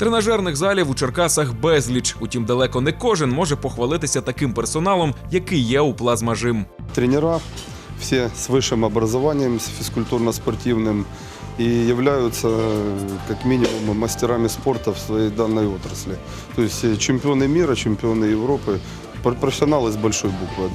Тренажерних залів у Черкасах безліч. Утім, далеко не кожен може похвалитися таким персоналом, який є у плазмажим. Тренера все с высшим образованием, с физкультурно-спортивным и являются э, как минимум мастерами спорта в своей данной отрасли. То есть э, чемпионы мира, чемпионы Европы, пр- профессионалы с большой буквы.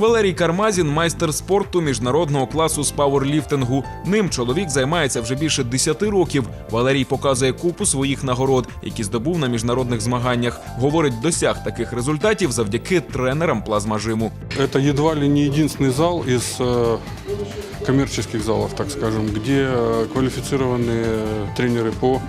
Валерій Кармазін майстер спорту міжнародного класу з пауерліфтингу. Ним чоловік займається вже більше 10 років. Валерій показує купу своїх нагород, які здобув на міжнародних змаганнях. Говорить, досяг таких результатів завдяки тренерам плазмажиму. Это едва ли не единственный зал из э, коммерческих залов, так скажем, где э, квалифицированные тренеры по, те-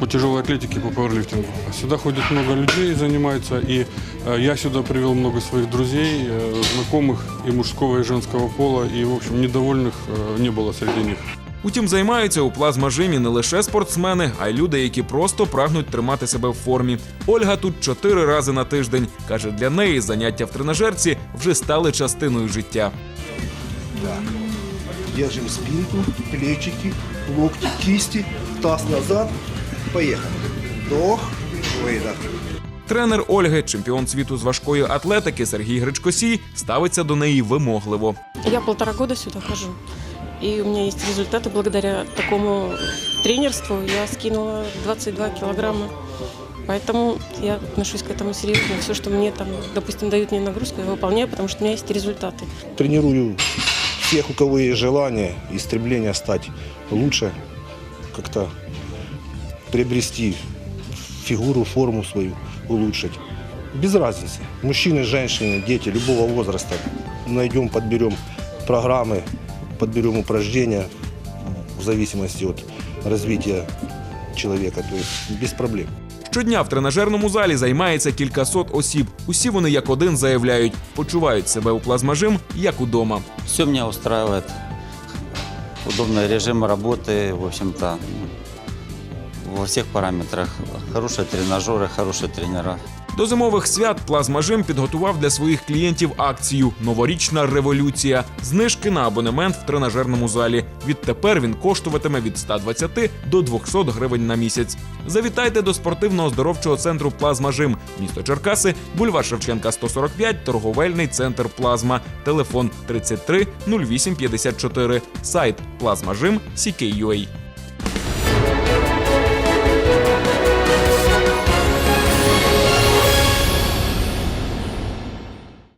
по тяжелой атлетике, по пауэрлифтингу. Сюда ходит много людей, занимается, и э, я сюда привел много своих друзей, э, знакомых и мужского, и женского пола, и, в общем, недовольных э, не было среди них. Утім, займаються у плазмажимі не лише спортсмени, а й люди, які просто прагнуть тримати себе в формі. Ольга тут чотири рази на тиждень. каже, для неї заняття в тренажерці вже стали частиною життя. Держим спинку, плечики, локти, кисти, таз назад. Поехали. Вдох, выдох. Тренер Ольги, чемпіон світу з важкої атлетики Сергій Гречкосій, ставиться до неї вимогливо. Я полтора года сюда хожу. И у меня есть результаты. Благодаря такому тренерству я скинула 22 килограмма. Поэтому я отношусь к этому серьезно. Все, что мне там, допустим, дают мне нагрузку, я выполняю, потому что у меня есть результаты. Тренирую всех, у кого есть желание и стремление стать лучше, как-то приобрести фигуру, форму свою, улучшить. Без разницы. Мужчины, женщины, дети любого возраста. Найдем, подберем программы, подберем упражнения в зависимости от развития человека. То есть без проблем. Щодня в тренажерному залі займається кількасот осіб. Усі вони як один заявляють, почувають себе у плазмажим як удома. Все меня устраивает. Удобный режим работы, в общем-то, во всех параметрах. Хорошие тренажеры, хорошие тренера. До зимових свят плазмажим підготував для своїх клієнтів акцію Новорічна революція. Знижки на абонемент в тренажерному залі. Відтепер він коштуватиме від 120 до 200 гривень на місяць. Завітайте до спортивно-оздоровчого центру Плазмажим, місто Черкаси, бульвар Шевченка 145, торговельний центр Плазма. Телефон 33 08 54. Сайт Плазмажим CK.UA.